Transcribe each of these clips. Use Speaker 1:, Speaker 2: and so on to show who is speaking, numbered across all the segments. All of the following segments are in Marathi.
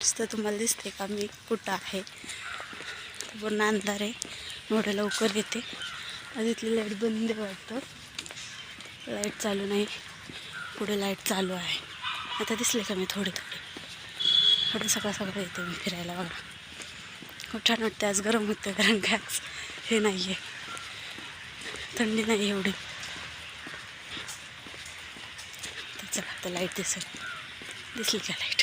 Speaker 1: तर तुम्हाला दिसते का? मी कुठं आहे? पूर्ण अंधार आहे. मोठं लवकर येते. आज इथली लाइट बंद आहे वाटतं. लाइट चालू नाही. पुढे लाइट चालू आहे. आता दिसले का मी थोडे थोडे? थोडं सकाळ सकाळ येते मी फिरायला बघा. खूप छान वाटते आज गरम होतं कारण काय हे नाही आहे थंडी नाही एवढी. त्याचं चला आता लाइट दिसेल. दिसली का लाइट?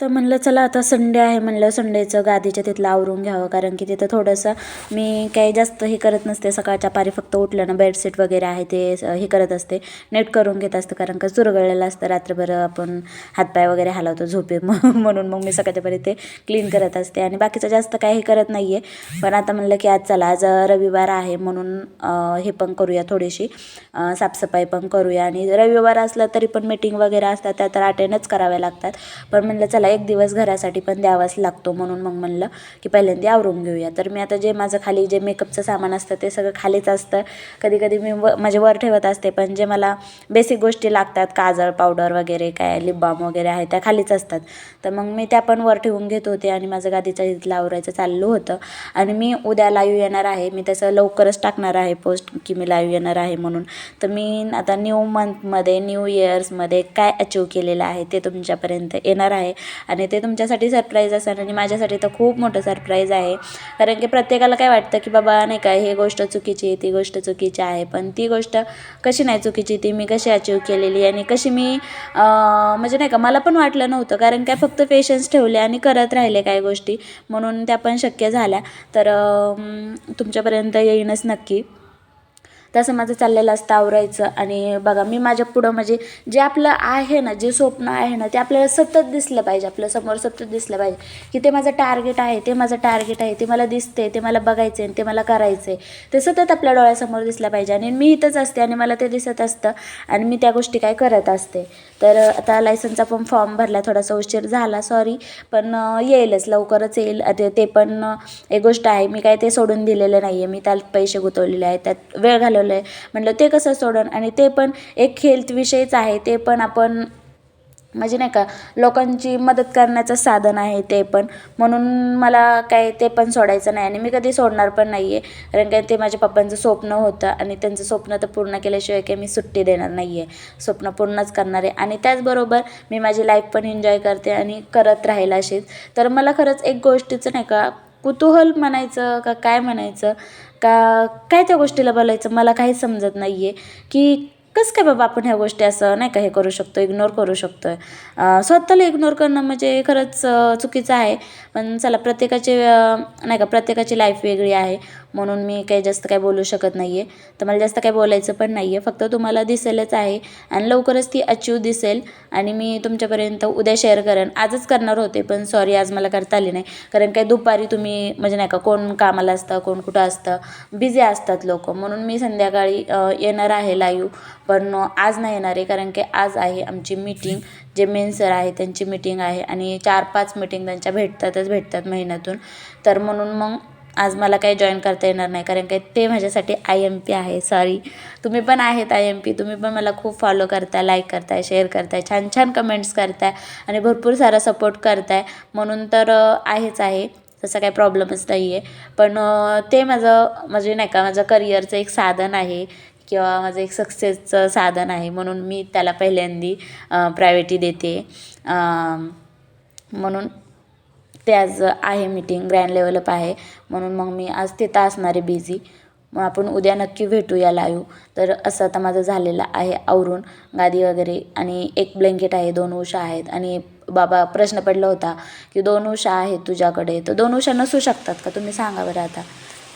Speaker 1: तर म्हणलं चला आता संडे आहे म्हणलं संडेचं गादीच्या तिथलं आवरून घ्यावं कारण की तिथं थोडंसं मी काही जास्त हे करत नसते. सकाळच्या पारी फक्त उठलं ना बेडशीट वगैरे आहे ते हे करत असते. नेट करून घेत असते कारण का चुरगळलेलं असतं. रात्रभर आपण हातपाय वगैरे हलवतो झोपे म्हणून मग मी सकाळच्या पारी ते क्लीन करत असते. आणि बाकीचं जास्त काही करत नाही आहे पण आता म्हणलं की आज चला आज रविवार आहे म्हणून हे पण करूया थोडीशी. साफसफाई पण करूया. आणि रविवार असला तरी पण मीटिंग वगैरे असतात त्या तर अटेंडच कराव्या लागतात. पण म्हणलं चला एक दिवस घरासाठी पण द्यावाच लागतो म्हणून मग म्हणलं की पहिल्यांदा आवरून घेऊया. तर मी आता जे माझं खाली जे मेकअपचं सामान असतं ते सगळं खालीच असतं. कधी कधी मी व माझे वर ठेवत असते पण जे मला बेसिक गोष्टी लागतात काजळ पावडर वगैरे काय लिप बाम वगैरे आहे त्या खालीच असतात. तर मग मी त्या पण वर ठेवून घेत होते आणि माझं गादीचं इथलं आवरायचं चाललं होतं. आणि मी उद्या लाईव्ह येणार आहे. मी तसं लवकरच टाकणार आहे पोस्ट की मी लाईव्ह येणार आहे म्हणून. तर मी आता न्यू मंथमध्ये न्यू इयर्समध्ये काय अचीव केलेलं आहे ते तुमच्यापर्यंत येणार आहे. आणि ते तुमच्यासाठी सरप्राईज असेल आणि माझ्यासाठी तर खूप मोठं सरप्राईज आहे. कारण की प्रत्येकाला काय वाटतं की बाबा नाही का हे गोष्ट चुकीची आहे ती गोष्ट चुकीची आहे पण ती गोष्ट कशी नाही चुकीची ती मी कशी अचीव केलेली आणि कशी मी म्हणजे नाही का मला पण वाटलं नव्हतं. कारण काय फक्त पेशन्स ठेवले आणि करत राहिले काही गोष्टी म्हणून त्या पण शक्य झाल्या. तर तुमच्यापर्यंत येईनच नक्की. तसं माझं चाललेलं असतं आवरायचं. आणि बघा मी माझ्या पुढं म्हणजे जे आपलं आहे ना जे स्वप्न आहे ना ते आपल्याला सतत दिसलं पाहिजे. आपल्यासमोर सतत दिसलं पाहिजे. की ते माझं टार्गेट आहे ते माझं टार्गेट आहे ते मला दिसते ते मला बघायचं आहे ते मला करायचं आहे ते सतत आपल्या डोळ्यासमोर दिसलं पाहिजे. आणि मी इथंच असते आणि मला ते दिसत असतं. आणि मी त्या गोष्टी काय करत असते. तर आता लायसनचा पण फॉर्म भरला थोडासा उशीर झाला सॉरी पण येईलच लवकरच येईल. आता ते पण एक गोष्ट आहे. मी काय ते सोडून दिलेलं नाही आहे मी त्यात पैसे गुंतवलेले आहेत. त्यात वेळ घालवला आहे म्हटलं ते कसं सोडून? आणि ते पण एक हेल्थविषयीच आहे. ते पण आपण म्हणजे नाही का लोकांची मदत करण्याचं साधन आहे ते पण. म्हणून मला काय ते पण सोडायचं नाही. आणि मी कधी सोडणार पण नाही आहे कारण काय ते माझ्या पप्पांचं स्वप्न होतं. आणि त्यांचं स्वप्न तर पूर्ण केल्याशिवाय काही मी सुट्टी देणार नाही आहे स्वप्न पूर्णच करणार. आहे आणि त्याचबरोबर मी माझी लाईफ पण एन्जॉय करते आणि करत राहील अशीच. तर मला खरंच एक गोष्टीचं नाही का कुतूहल म्हणायचं का काय म्हणायचं का काय त्या गोष्टीला बोलायचं? मला काहीच समजत नाही आहे की कसं काय बाबा आपण ह्या गोष्टी असं नाही का हे करू शकतो इग्नोर करू शकतो आहे स्वतःला इग्नोर करणं म्हणजे खरंच चुकीचं आहे. पण चला प्रत्येकाचे नाही का प्रत्येकाची लाईफ वेगळी आहे. म्हणून मी काही जास्त काय बोलू शकत नाही आहे तर मला जास्त काय बोलायचं पण नाही आहे फक्त तुम्हाला दिसेलच आहे आणि लवकरच ती अचीव दिसेल आणि मी तुमच्यापर्यंत उद्या शेअर करेन. आजच करणार होते पण सॉरी आज मला करता आली नाही. कारण काय दुपारी तुम्ही म्हणजे नाही का कोण कामाला असतं कोण कुठं असतं बिझी असतात लोक. म्हणून मी संध्याकाळी येणार आहे लाईव्ह पण आज नाही येणार आहे कारण की आज आहे आमची मीटिंग जे मेन सर आहे त्यांची मीटिंग आहे आणि चार पाच मीटिंग त्यांच्या भेटतातच भेटतात महिन्यातून. तर म्हणून मग आज मला काही जॉईन करता येणार नाही कारण काय ते माझ्यासाठी आय एम पी आहे. सॉरी तुम्ही पण आहेत आय एम पी तुम्ही पण मला खूप फॉलो करताय लाईक करताय शेअर करताय छान छान कमेंट्स करताय आणि भरपूर सारा सपोर्ट करताय. म्हणून तर आहेच आहे. तसा काही प्रॉब्लेमच नाही आहे पण ते माझं म्हणजे नाही का माझं करिअरचं एक साधन आहे किंवा माझं एक सक्सेसचं साधन आहे. म्हणून मी त्याला पहिल्यांदी प्रायोरिटी देते. म्हणून ते आज आहे मीटिंग ग्रँड लेवलअप आहे. म्हणून मग मी आज तिथं असणार आहे बिझी मग आपण उद्या नक्की भेटूया लाईव तर असं आता माझं झालेलं आहे आवरून गादी वगैरे. आणि एक ब्लँकेट आहे दोन उषा आहेत. आणि बाबा प्रश्न पडला होता की दोन उषा आहेत तुझ्याकडे. तर दोन उषा नसू शकतात का? तुम्ही सांगा बरं आता.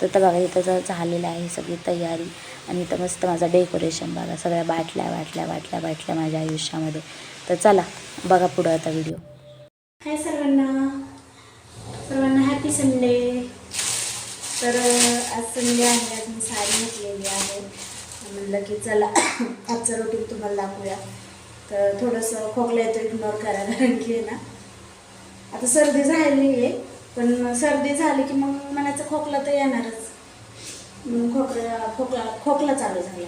Speaker 1: तर तर बघा इथं जर झालेलं आहे सगळी तयारी. आणि इथं मस्त माझं डेकोरेशन बघा सगळ्या बाटल्या बाटल्या बाटल्या बाटल्या माझ्या आयुष्यामध्ये. तर चला बघा पुढं आता व्हिडिओ
Speaker 2: हाय सर्वांना. सर्वांना हॅपी संडे तर आज संडे आहे आज मी साडी घेतलेली आहे. म्हणलं की चला आजचं रुटीन तुम्हाला दाखवूया. तर थोडंसं खोकला येतो इग्नोर करा कारण की आहे ना. आता सर्दी झालेली आहे पण सर्दी झाली की मग मनाचा खोकला तर येणारच. म्हणून खोकला खोकला खोकला चालू झाला.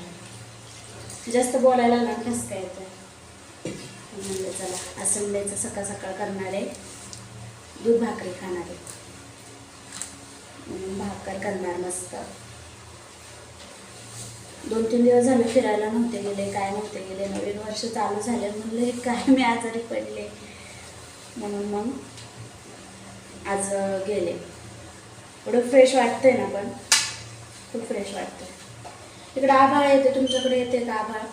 Speaker 2: जास्त बोलायला ना कसं काय येतं म्हणलं चला आज संडेचं सकाळ सकाळ करणार आहे. दूध भाकरी खाणार आहे. भाकर करणार मस्त. दोन तीन दिवस झाले फिरायला नव्हते गेले काय नव्हते गेले नवीन वर्ष चालू झाले म्हणले हे काय मी आजारी पडले. म्हणून मग आज गेले. एवढं फ्रेश वाटतंय ना पण खूप फ्रेश वाटतंय. इकडे आभाळ येते तुमच्याकडे येते का आभाळ?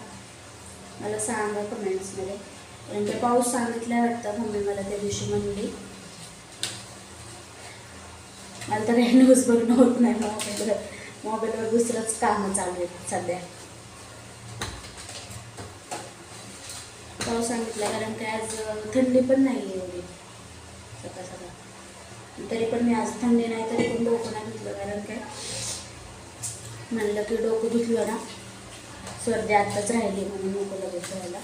Speaker 2: मला सांगा कमेंट्समध्ये कारण की पाऊस सांगितलाय वाटतं मम्मी मला त्या दिवशी म्हणली नंतर हे न्यूज बघणं होत नाही मोबाईलवर मोबाईलवर दुसरंच कामं चालू आहेत सध्या. पाऊस सांगितला कारण की आज थंडी पण नाही आहे एवढी. सकाळ सकाळ. तरी पण मी आज थंडी नाही तरी पण डोकं नाही धुतलं कारण काय म्हणलं की डोकं धुतलं ना सर्दी आत्ताच राहिली म्हणून नको लगेच राहायला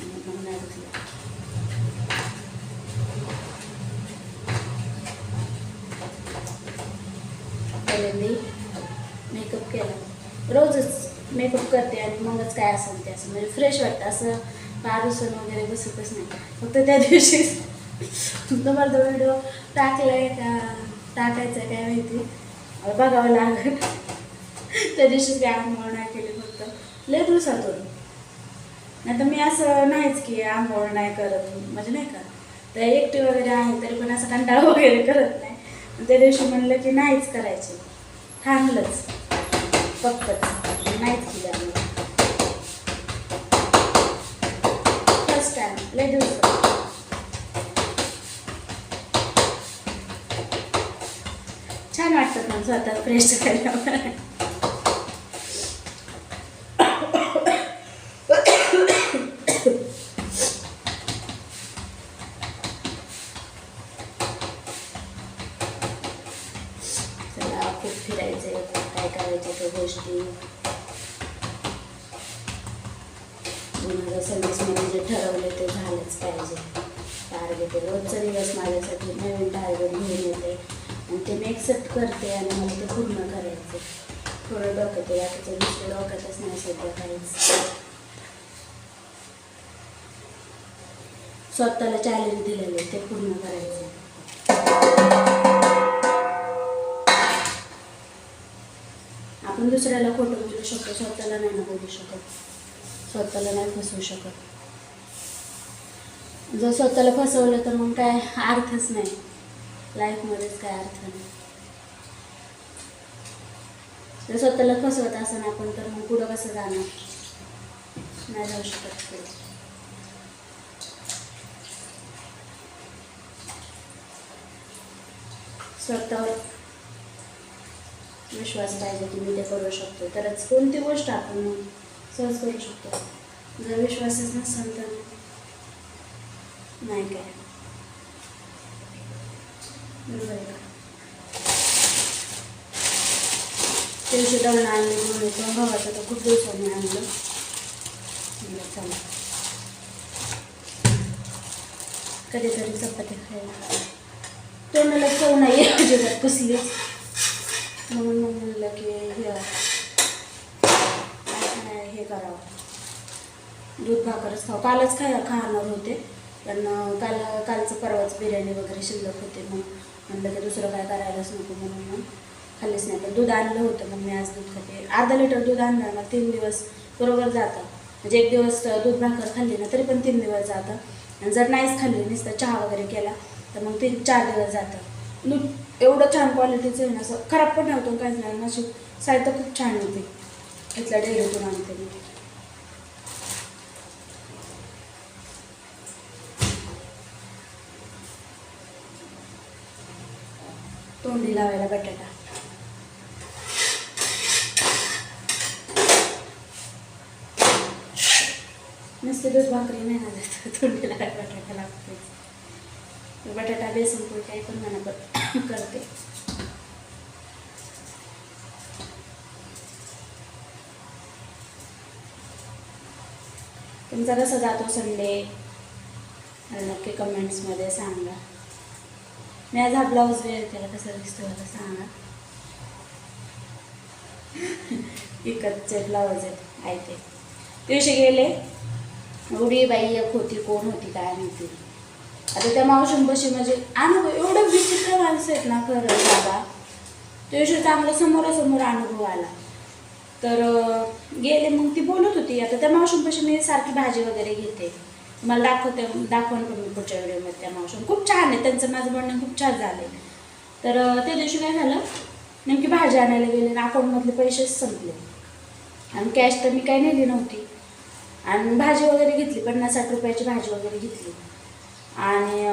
Speaker 2: म्हणून मग नाही धुतलं. पहिल्यांदा मेकअप केला. रोजच मेकअप करते आणि मगच काय असेल ते असं म्हणजे फ्रेश वाटतं. असं पारुसन वगैरे बसतच नाही. फक्त त्या दिवशी तुम्हाला तो व्हिडिओ टाकलाय का टाकायचा काय माहिती? बघावं लागेल. त्या दिवशीच काय आंघोळ नाही केली फक्त. लय दिवसातून. नाही तर मी असं नाहीच की आंघोळ नाही करत. म्हणजे नाही का? तर एकटी वगैरे आहे तरी पण असं कंटाळा वगैरे करत नाही. त्या दिवशी म्हणलं की नाहीच करायचं. थांबलंच. फक्त नाहीच केलं फर्स्ट टाइम लय दिवस छान वाटतं तुमचं आता फ्रेश केल्यावर चला खूप फिरायचे काय करायचे त्या गोष्टी. दोन हजार जे ठरवले ते झालंच पाहिजे. टार्गेट आहे. रोजचा दिवस माझ्यासाठी नवीन टार्गेट घेऊन येते. आणि ते मी एक्सेप्ट करते आणि मला ते पूर्ण करायचं थोडं डोक्यात आहे. बाकीचं दुसरं डोक्यातच नाही सध्या काहीच. स्वतःला चॅलेंज दिलेले ते पूर्ण करायचं आपण दुसऱ्याला खोटं बोलू शकतो स्वतःला नाही ना बोलू शकत. स्वतःला नाही फसवू शकत. जर स्वतःला फसवलं तर मग काय अर्थच नाही. लाईफमध्येच काय अर्थ नाही. जर स्वतःला फसवत असेल आपण तर मग पुढं कसं जाणार? नाही जाऊ शकत स्वतःवर विश्वास पाहिजे की मी ते करू शकतो तरच कोणती गोष्ट आपण सहज करू शकतो? जर विश्वासच नसेल तर नाही काय? बरोबर आहे का? ते दळण आणले म्हणून येतो गव्हाचं तर खूप दिवसांनी आणलं. चला. कधीतरी चपाती खायला. तोंडाला चव नाही अजिबात कसलीच. म्हणून मग म्हणलं की हे काय हे करावं. दूध भाकरच खाऊ कालच खाय खाणार होते पण काल कालचं परवाच बिर्याणी वगैरे शिल्लक होते मग म्हणलं की दुसरं काय करायलाच नको म्हणून मग खाल्लीच नाही. पण दूध आणलं होतं मग मी आज दूध खाते. अर्धा लिटर दूध आणलं ना तीन दिवस बरोबर जातं. म्हणजे एक दिवस दूध भाकर खाल्ली ना तरी पण तीन दिवस जातं. आणि जर नाहीच खाल्ली नुसतं चहा वगैरे केला तर मग तीन चार दिवस जातं. दूध एवढं छान क्वालिटीचं आहे ना असं खराब पण नव्हतं काहीच नाही. अशी साहित्य खूप छान होते. इथल्या डेअरीतून आणते मी तोंडी लावायला बटाटा. नुसते दूध भाकरी नाही ना देत. तोंडी लावायला बटाटा लागते बटाटा बेसन पोळी काही पण म्हणा पण करते. तुमचा कसा जातो संडे. नक्की कमेंट्समध्ये सांगा. मी आज हा ब्लाऊज वेअर केला कसा दिसतो मला सांगा. विकतचे ब्लाऊज आहेत आयते दिवशी गेले. एवढी बाई एक होती कोण होती काय माहिती. आता त्या मावशींपाशी म्हणजे अनुभव एवढं विचित्र माणसं आहेत ना खरं बाबा. तो दिवशी चांगला समोरासमोर अनुभव आला. तर गेले मग ती बोलत होती आता त्या मावशांपाशी मी सारखी भाजी वगैरे घेते. मला दाखवते दाखवण पण मी पुढच्या व्हिडिओमध्ये त्या मावशी. खूप छान आहे त्यांचं माझं म्हणणं खूप छान झालं तर त्या दिवशी काय झालं नेमकी भाजी आणायला गेले आणि अकाउंटमधले पैसेच संपले. आणि कॅश तर मी काही नेली नव्हती. आणि भाजी वगैरे घेतली पन्नास साठ रुपयाची भाजी वगैरे घेतली. आणि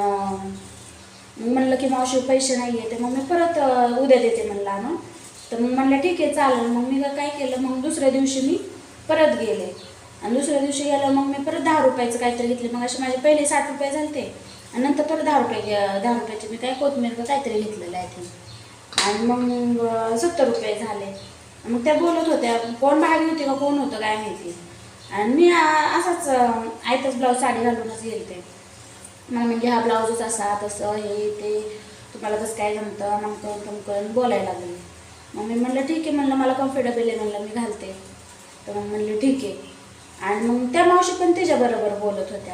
Speaker 2: मग म्हणलं की मावशी पैसे नाही आहे तर मग मी परत उद्या देते म्हणला ना तर मग म्हणलं ठीक आहे चालेल. मग मी काय केलं मग दुसऱ्या दिवशी मी परत गेले. आणि दुसऱ्या दिवशी गेलं मग मी परत दहा रुपयाचं काहीतरी घेतले. मग असे माझे पहिले साठ रुपये झाले आणि नंतर परत दहा रुपये घे- दहा रुपयाचे मी काय कोथमीर काहीतरी घेतलेलं आहे ते. आणि मग सत्तर रुपये झाले. मग त्या बोलत होत्या कोण भागी होती का? कोण होतं? काय माहिती? आणि मी असाच आयतच ब्लाऊज साडी घालूनच गेलते. मग म्हणजे हा ब्लाऊजच असा तसं हे ते. तुम्हाला कसं काय जमतं मग तुमकन बोलायला लागले. मग मी म्हणलं ठीक आहे. म्हणलं मला कम्फर्टेबल आहे. म्हणलं मी घालते. तर मग म्हणलं ठीक आहे. आणि मग त्या मावशी पण त्याच्याबरोबर बोलत होत्या.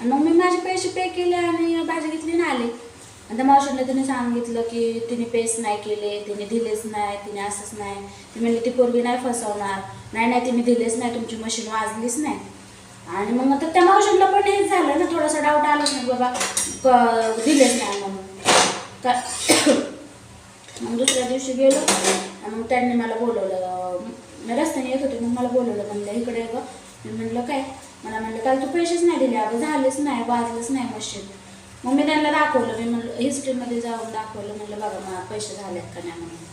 Speaker 2: आणि मग मी माझे पैसे पे केले आणि भाजी घेतली ना आले. आणि त्या मावशीला तिने सांगितलं की तिने पेस नाही केले तिने दिलेच नाही तिने असंच नाही. ती म्हणली ती पोरगी नाही फसवणार. नाही नाही तिने दिलेच नाही. तुमची मशीन वाजलीच नाही. आणि मग आता त्या मावशांना पण हेच झालं ना थोडासा डाऊट आलाच नाही बाबा क- दिलेच नाही मग का मग दुसऱ्या दिवशी गेलो आणि मग त्यांनी मला बोलवलं मी रस्त्याने येत होते मग मला बोलवलं म्हणलं इकडे ग. मी म्हणलं काय? मला म्हणलं काल तू पैसेच नाही दिले अगं झालेच नाही वाजलंच नाही मशीन. मग मी त्यांना दाखवलं मी म्हणलं हिस्ट्रीमध्ये जाऊन दाखवलं म्हणलं बघा मला पैसे झालेत का नाही म्हणून.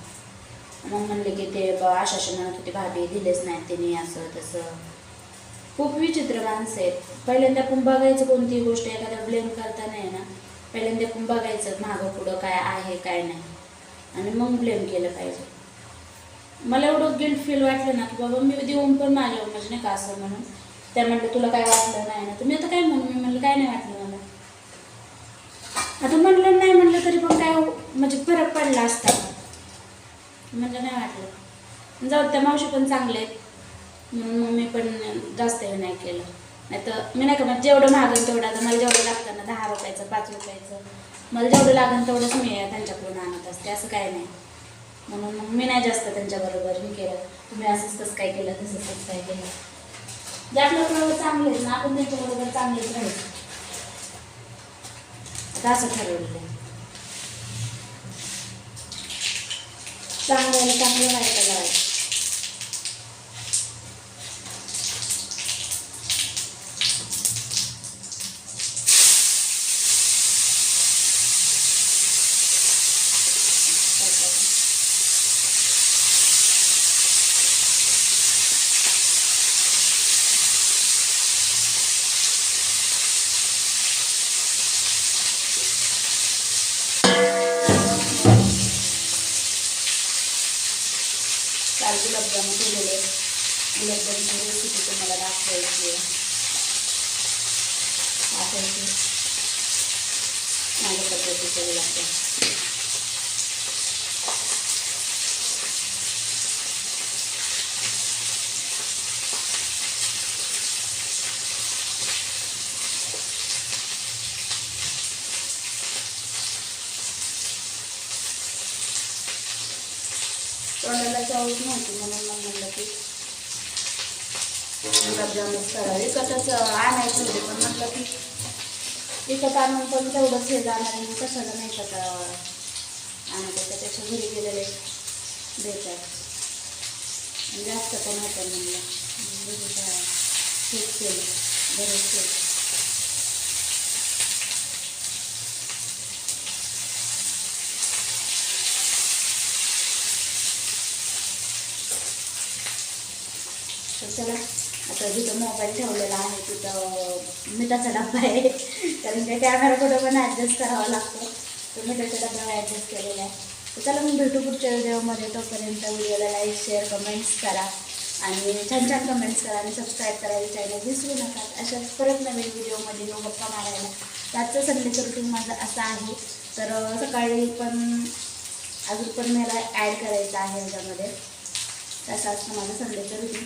Speaker 2: मग म्हणले की ते अशा आशाशी म्हणत होते भाभी दिलेच नाही त्यांनी असं तसं खूप विचित्र माणसं आहेत. पहिल्यांदा आपण बघायचं कोणती गोष्ट एखाद्या ब्लेम करता नाही ना पहिल्यांदा आपण बघायचं मागं पुढं काय आहे काय नाही. आणि मग ब्लेम केलं पाहिजे. मला एवढं गिल्ट फील वाटलं ना की बाबा मी देऊन पण माझ्यावर म्हणजे नाही का असं म्हणून त्या म्हटलं तुला काय वाटलं नाही ना? तर मी आता काय म्हणून मी म्हणलं काय नाही वाटलं मला. आता म्हणलं नाही म्हणलं तरी पण काय हो- म्हणजे फरक पडला असता. म्हणजे नाही वाटलं. जाऊ त्या मावशी पण चांगले आहेत. म्हणून मग मी पण जास्त हे नाही केलं. नाही तर मी नाही का मग जेवढं मागेल तेवढं आता मला जेवढं लागतं ना दहा रुपयाचं पाच रुपयाचं मला जेवढं लागेल तेवढंच मी त्यांच्याकडून आणत असते असं काय नाही. म्हणून मग मी नाही जास्त त्यांच्याबरोबर हे केलं. तुम्ही असंच तसं काय केलं तसं तसं काय केलं. जे आपल्याबरोबर चांगले आहेत ना आपण त्यांच्याबरोबर चांगलेच राहायचं आता असं ठरवलेलं चांगलं चांगलं चांगलं व्हायचं लावायचं गुलाबजामची रेसिपी तुम्हाला दाखवायची आहे. माझ्या पद्धतीचे गुलाबजाम तोंडाला चवच नव्हती म्हणून मग म्हणलं की गुलाबजामुनच करावे विकतच आणायचं होते पण म्हटलं की विकत आणून पण तेवढंच हे जाणार आहे कशाला नाही का आणायचं त्यापेक्षा घरी गेलेले देतात. जास्त पण होतं म्हणलं. मग घरी काय केलं घरीच केलं. चला. तर जिथं मोबाईल ठेवलेला आहे तिथं मिठाचा डब्बा आहे. कारण त्या कॅमेरा कुठं पण ॲडजस्ट करावा लागतो. तर मिठाचा डब्बा ॲडजस्ट केलेला आहे. तर चला मग भेटू पुढच्या व्हिडिओमध्ये. तोपर्यंत व्हिडिओला लाईक शेअर कमेंट्स करा. आणि छान छान कमेंट्स करा आणि सबस्क्राईब करायला चॅनल विसरू नका. अशाच परत नवीन व्हिडिओमध्ये येऊ गप्पा मारायला रातचं आजचं संडेचं रुटीन माझं असं आहे. तर सकाळी पण अजून पण मला ॲड करायचं आहे याच्यामध्ये. तसं असतं माझं संडेचं रुटीन